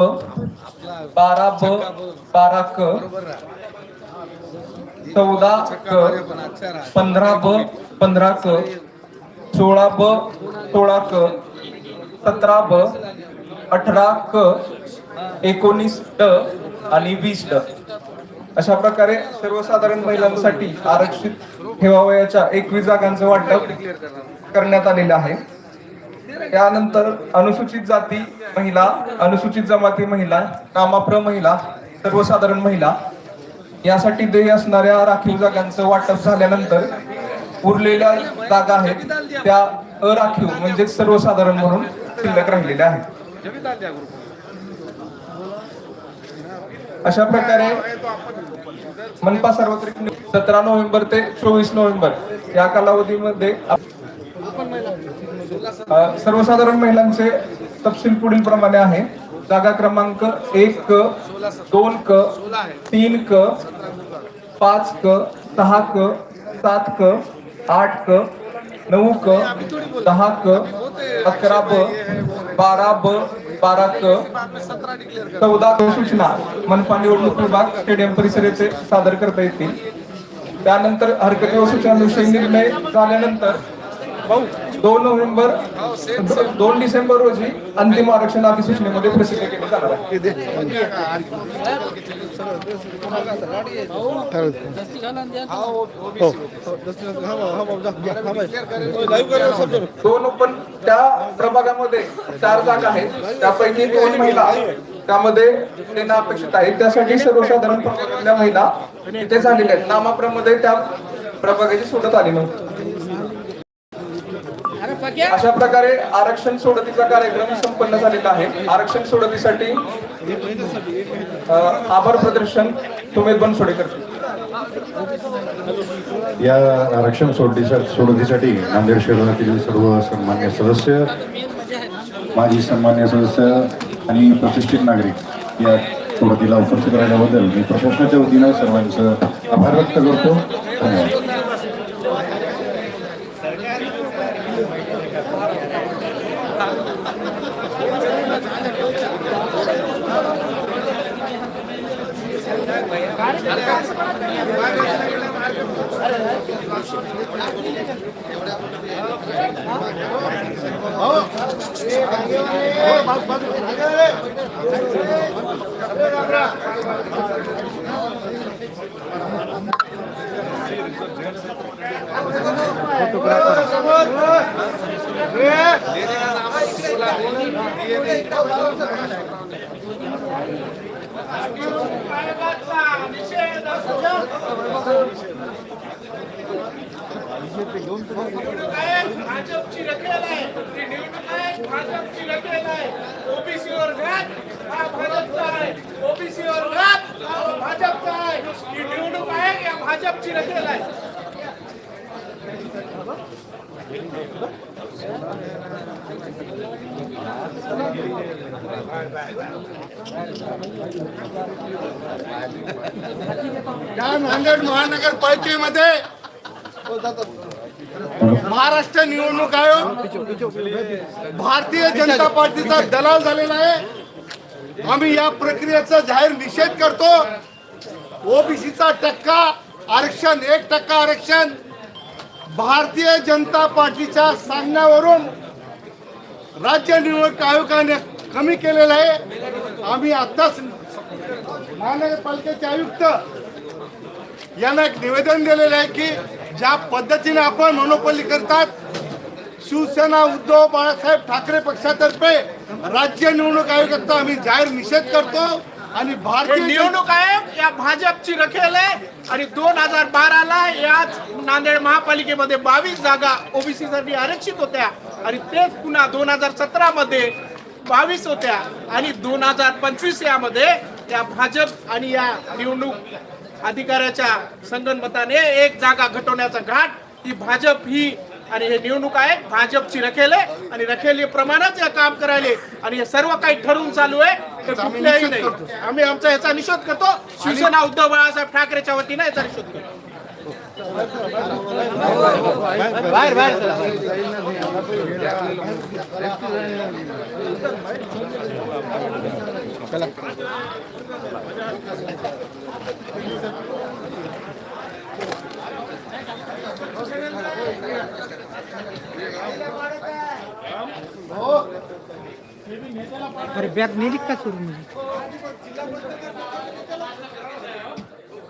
बारा ब बारा क. चौदा क. पंधरा ब पंधरा क. सोळा ब सोळा क. सतरा ब अठरा क. एकोणीस ड आणि वीस ड. अशा प्रकारे सर्वसाधारण महिलांसाठी आरक्षित ठेवावयाच्या एकवीस जागांचं वाटप करण्यात आलेलं आहे. त्यानंतर अनुसूचित जाती महिला अनुसूचित जमाती महिला कामाप्र महिला सर्वसाधारण महिला यासाठी देय असणाऱ्या राखीव जागांचं वाटप झाल्यानंतर उरलेल्या जागा आहेत त्या अराखीव म्हणजे सर्वसाधारण म्हणून शिल्लक राहिलेल्या आहेत. अशा प्रकारे मनपा सार्वत्रिक सतरा नोव्हेंबर ते चोवीस नोव्हेंबर या कालावधीमध्ये सर्वसाधारण महिलांचे तपशील पुढील प्रमाणे आहे. जागा क्रमांक एक क दोन क तीन क पाच क सहा क सात क आठ क नऊ क दहा क अकरा ब बारा ब बारा क चौदा क सूचना मनपा निवडणूक विभाग स्टेडियम परिसर येथे सादर करता येतील. त्यानंतर हरकती व सूचनांविषयी निर्णय झाल्यानंतर दोन नोव्हेंबर दोन डिसेंबर रोजी अंतिम आरक्षण अधिसूचनेमध्ये प्रसिद्ध केले जाणार आहे. दोन पण त्या प्रभागामध्ये चार जागा आहेत. त्यापैकी दोन महिला त्यामध्ये त्यांना अपेक्षित आहे त्यासाठी सर्वसाधारण प्रभागातल्या महिला तिथे झालेल्या आहेत. नामाप्रमध्ये त्या प्रभागाची सोडत आली नव्हती. अशा प्रकारे आरक्षण सोडतीचा कार्यक्रम संपन्न झालेला आहे. आरक्षण सोडतीसाठी आभार प्रदर्शन सुमेध बनसोडे करतील या आरक्षण सोडणीसा सोडतीसाठी नांदेड शहरातील सर्व सन्मान्य सदस्य माजी सन्मान्य सदस्य आणि प्रतिष्ठित नागरिक या सोडतीला उपस्थित राहिल्याबद्दल मी प्रशासनाच्या वतीनं सर्वांचं आभार व्यक्त करतो. धन्यवाद. फोटोग्राफर भाजपची रखेल आहे. ती निवडणूक आहे भाजपची रखेल आहे. ओबीसी वर घात हा भाजपचा आहे. ओबीसी वर घात हा भाजपचा आहे. ही निवडणूक आहे या भाजपची रखेल आहे. या नांदेड महानगरपालिकेमध्ये महाराष्ट्र निवडणूक आयोग भारतीय जनता पार्टीचा दलाल झालेला आहे. आम्ही या प्रक्रियेचा जाहीर निषेध करतो. ओबीसीचा टक्का आरक्षण एक टक्का आरक्षण. भारतीय जनता पार्टीच्या सांगण्यावरून राज्य निवडणूक आयोगाने कमी केलेलं आहे. आम्ही आत्ताच महानगरपालिकेचे आयुक्त यांना एक निवेदन दिलेलं आहे की ज्या पद्धतीने आपण मनोपल्ली करतात शिवसेना उद्धव बाळासाहेब ठाकरे पक्षातर्फे राज्य निवडणूक आयोगाचा आम्ही जाहीर निषेध करतो आणि भारतीय निवडणूक आयोग या भाजपची रखेल आहे. आणि दोन हजार बाराला याच नांदेड महापालिकेमध्ये बावीस जागा ओबीसीसाठी आरक्षित होत्या. आणि तेच पुन्हा दोन हजार सतरा मध्ये बावीस होत्या. आणि दोन हजार पंचवीस यामध्ये त्या भाजप आणि या निवडणूक अधिकाऱ्याच्या संगणमताने एक जागा घटवण्याचा घाट ही भाजप ही आणि हे निवडणूक आहे भाजपची रखेल आहे. आणि रखेलीप्रमाणेच या काम करायले. आणि हे सर्व काही ठरवून चालू आहे. कुठल्याही नाही. आम्ही आमचा याचा निषेध करतो. शिवसेना उद्धव बाळासाहेब ठाकरेच्या वतीने याचा निषेध करतो. अरे बॅग नेली का सोडून